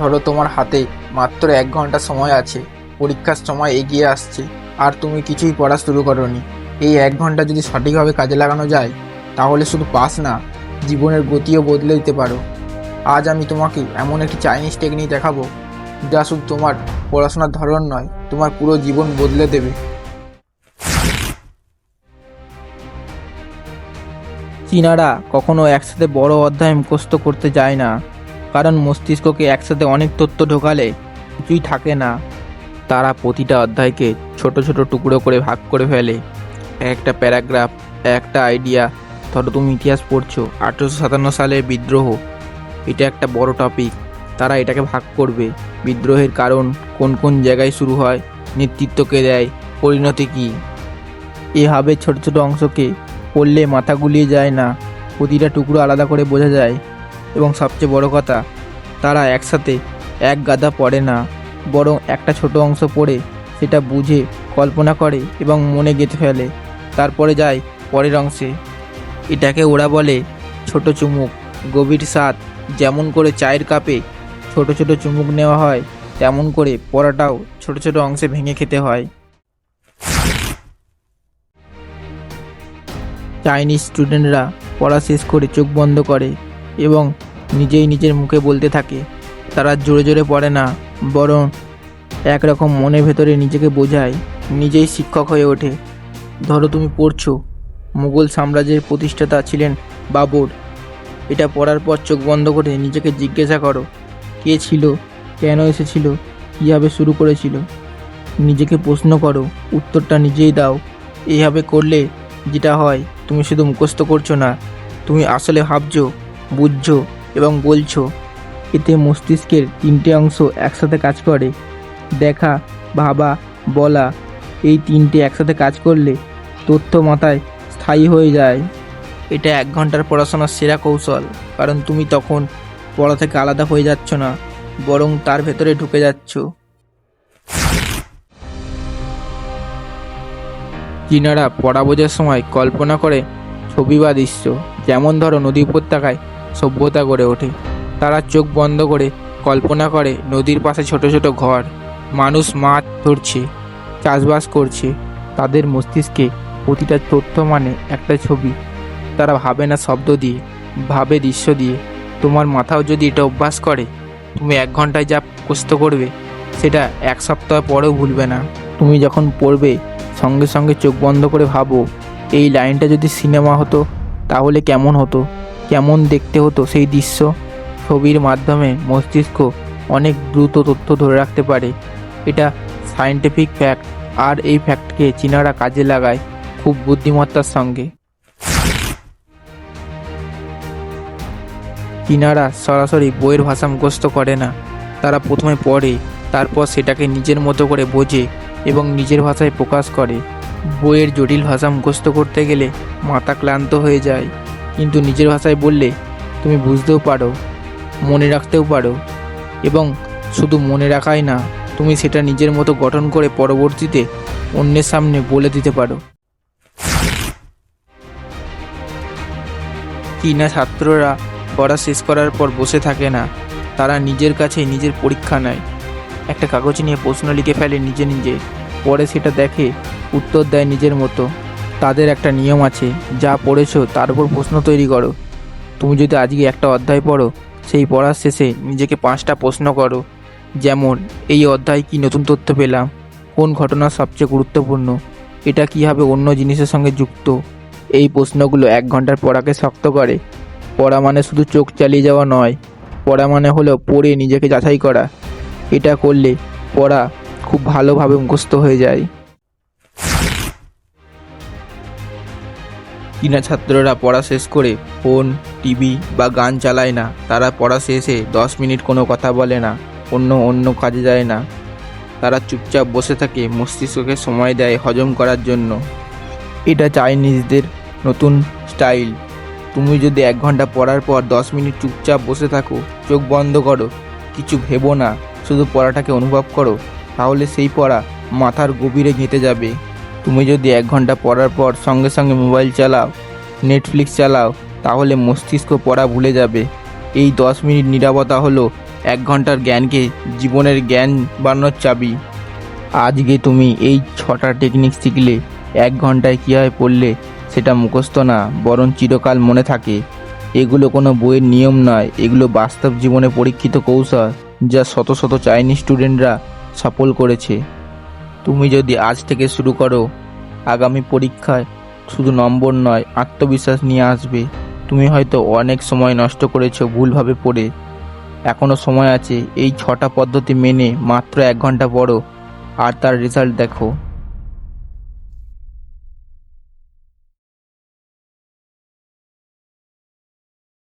ধরো তোমার হাতে মাত্র এক ঘণ্টা সময় আছে, পরীক্ষার সময় এগিয়ে আসছে, আর তুমি কিছুই পড়া শুরু করনি। এই এক ঘণ্টা যদি সঠিকভাবে কাজে লাগানো যায়, তাহলে শুধু পাস না, জীবনের গতিও বদলে দিতে পারো। আজ আমি তোমাকে এমন একটি চাইনিজ টেকনিক দেখাবো, যা শুধু তোমার পড়াশোনার ধরন নয়, তোমার পুরো জীবন বদলে দেবে। চীনারা কখনো একসাথে বড় অধ্যায় মুখস্থ করতে যায় না। কারণ মস্তিষ্ককে একসাথে অনেক তথ্য ঢোকালে কিছুই থাকে না। তারা প্রতিটা অধ্যায়কে ছোট ছোট টুকরো করে ভাগ করে ফেলে। একটা প্যারাগ্রাফ, একটা আইডিয়া, ধরো তুমি ইতিহাস পড়ছো, আঠেরোশো সাতান্ন সালের বিদ্রোহ, এটা একটা বড় টপিক তারা এটাকে ভাগ করবে, বিদ্রোহের কারণ কোন কোন জায়গায় শুরু হয়, নেতৃত্বকে দেয়, পরিণতি কী। এভাবে ছোট ছোট অংশকে পড়লে মাথা গুলিয়ে যায় না, প্রতিটা টুকরো আলাদা করে বোঝা যায়। এবং সবচেয়ে বড় কথা, তারা একসাথে এক গাদা পড়ে না, বরং একটা ছোট অংশ পড়ে, সেটা বুঝে, কল্পনা করে এবং মনে গেঁথে ফেলে। তারপরে যায় পরের অংশে। এটাকে ওরা বলে ছোট চুমুক। গভীর স্বাদ, যেমন করে চায়ের কাপে ছোট ছোট চুমুক নেওয়া হয়, তেমন করে পড়াটাও ছোট ছোট অংশে ভেঙে খেতে হয়। চাইনিজ স্টুডেন্টরা পড়া শেষ করে চোখ বন্ধ করে এবং নিজেই নিজের মুখে বলতে থাকে। তারা জোরে জোরে পড়ে না, বরং একরকম মনের ভেতরে নিজেকে বোঝায়, নিজেই শিক্ষক হয়ে ওঠে। ধরো তুমি পড়ছো, মুঘল সাম্রাজ্যের প্রতিষ্ঠাতা ছিলেন বাবর। এটা পড়ার পর চোখ বন্ধ করে নিজেকে জিজ্ঞাসা করো, কে ছিল, কেন এসেছিল, কীভাবে শুরু করেছিল? নিজেকে প্রশ্ন করো, উত্তরটা নিজেই দাও। এইভাবে করলে যেটা হয়, তুমি শুধু মুখস্থ করছ না, তুমি আসলে ভাবছ, বুঝছ। এবং বলছো, এতে মস্তিষ্কের তিনটে অংশ একসাথে কাজ করে। দেখা, ভাবা, বলা, এই তিনটে একসাথে কাজ করলে তথ্য মাথায় স্থায়ী হয়ে যায়। এটা এক ঘণ্টার পড়াশোনার সেরা কৌশল, কারণ তুমি তখন পড়া থেকে আলাদা হয়ে যাচ্ছ না, বরং তার ভেতরে ঢুকে যাচ্ছ। চীনারা পড়া বোঝার সময় কল্পনা করে ছবি বা দৃশ্য, যেমন ধরো নদী উপত্যকায় সভ্যতা গড়ে ওঠে। তারা চোখ বন্ধ করে কল্পনা করে নদীর পাশে ছোট ছোট ঘর। মানুষ মাছ ধরছে, চাষবাস করছে। তাদের মস্তিষ্কে প্রতিটা তথ্য মানে একটা ছবি। তারা ভাবে না শব্দ দিয়ে, ভাবে দৃশ্য দিয়ে। তোমার মাথাও যদি এটা অভ্যাস করে, তুমি এক ঘন্টায় যা মুখস্থ করবে, সেটা এক সপ্তাহ পরেও ভুলবে না। তুমি যখন পড়বে, সঙ্গে সঙ্গে চোখ বন্ধ করে ভাবো, এই লাইনটা যদি সিনেমা হতো, তাহলে কেমন হতো? কেমন দেখতে হতো সেই দৃশ্য? ছবির মাধ্যমে মস্তিষ্ক অনেক দ্রুত তথ্য ধরে রাখতে পারে। এটা সায়েন্টিফিক ফ্যাক্ট আর এই ফ্যাক্টকে চীনারা কাজে লাগায় খুব বুদ্ধিমত্তার সঙ্গে। চীনারা সরাসরি বইয়ের ভাষা মুখস্থ করে না। তারা প্রথমে পড়ে, তারপর সেটাকে নিজের মতো করে বোঝে এবং নিজের ভাষায় প্রকাশ করে। বইয়ের জটিল ভাষা মুখস্থ করতে গেলে মাথা ক্লান্ত হয়ে যায়। কিন্তু নিজের ভাষায় বললে তুমি বুঝতেও পারো, মনে রাখতেও পারো এবং শুধু মনে রাখাই না, তুমি সেটা নিজের মতো গঠন করে পরবর্তীতে অন্যের সামনে বলে দিতে পারো। চীনা ছাত্ররা পড়া শেষ করার পর বসে থাকে না, তারা নিজের কাছে নিজের পরীক্ষা নেয়। একটা কাগজ নিয়ে প্রশ্ন লিখে ফেলে নিজে নিজে, পরে সেটা দেখে উত্তর দেয় নিজের মতো। তাদের একটা নিয়ম আছে, যা পড়েছো তার উপর প্রশ্ন তৈরি করো। তুমি যদি আজকে একটা অধ্যায় পড়ো, সেই পড়ার শেষে নিজেকে পাঁচটা প্রশ্ন করো। যেমন, এই অধ্যায় কি নতুন তথ্য পেলাম? কোন ঘটনা সবচেয়ে গুরুত্বপূর্ণ? এটা কীভাবে অন্য জিনিসের সঙ্গে যুক্ত? এই প্রশ্নগুলো এক ঘণ্টার পড়াকে শক্ত করে। পড়া মানে শুধু চোখ চালিয়ে যাওয়া নয়, পড়া মানে হলো পড়ে নিজেকে যাচাই করা। এটা করলে পড়া খুব ভালোভাবে মুখস্থ হয়ে যায়। চীনা ছাত্ররা পড়া শেষ করে ফোন, টিভি বা গান চালায় না। তারা পড়া শেষে দশ মিনিট কোনো কথা বলে না, অন্য অন্য কাজে যায় না। তারা চুপচাপ বসে থাকে, মস্তিষ্ককে সময় দেয় হজম করার জন্য। এটা চাইনিজদের নতুন স্টাইল। তুমি যদি এক ঘণ্টা পড়ার পর দশ মিনিট চুপচাপ বসে থাকো, চোখ বন্ধ করো, কিছু ভেবো না, শুধু পড়াটাকে অনুভব করো, তাহলে সেই পড়া মাথার গভীরে গেঁথে যাবে। তুমি যদি এক ঘণ্টা পড়ার পর সঙ্গে সঙ্গে মোবাইল চালাও নেটফ্লিক্স চালাও, তাহলে মস্তিষ্ক পড়া ভুলে যাবে। এই দশ মিনিট নিরাপত্তা হলো এক ঘণ্টার জ্ঞানকে জীবনের জ্ঞান বানানোর চাবি। আজকে তুমি এই ছটা টেকনিক শিখলে এক ঘন্টায় কীভাবে পড়লে সেটা মুখস্থ না, বরং চিরকাল মনে থাকে। এগুলো কোনো বইয়ের নিয়ম নয়, এগুলো বাস্তব জীবনে পরীক্ষিত কৌশল যা শত শত চাইনিজ স্টুডেন্টরা সফল করেছে। তুমি যদি আজ থেকে শুরু করো, আগামী পরীক্ষায় শুধু নম্বর নয়, আত্মবিশ্বাস নিয়ে আসবে। তুমি হয়তো অনেক সময় নষ্ট করেছ, ভুলভাবে পড়ে। এখনও সময় আছে এই ছটা পদ্ধতি মেনে মাত্র এক ঘণ্টা পড়ো, আর তার রেজাল্ট দেখো।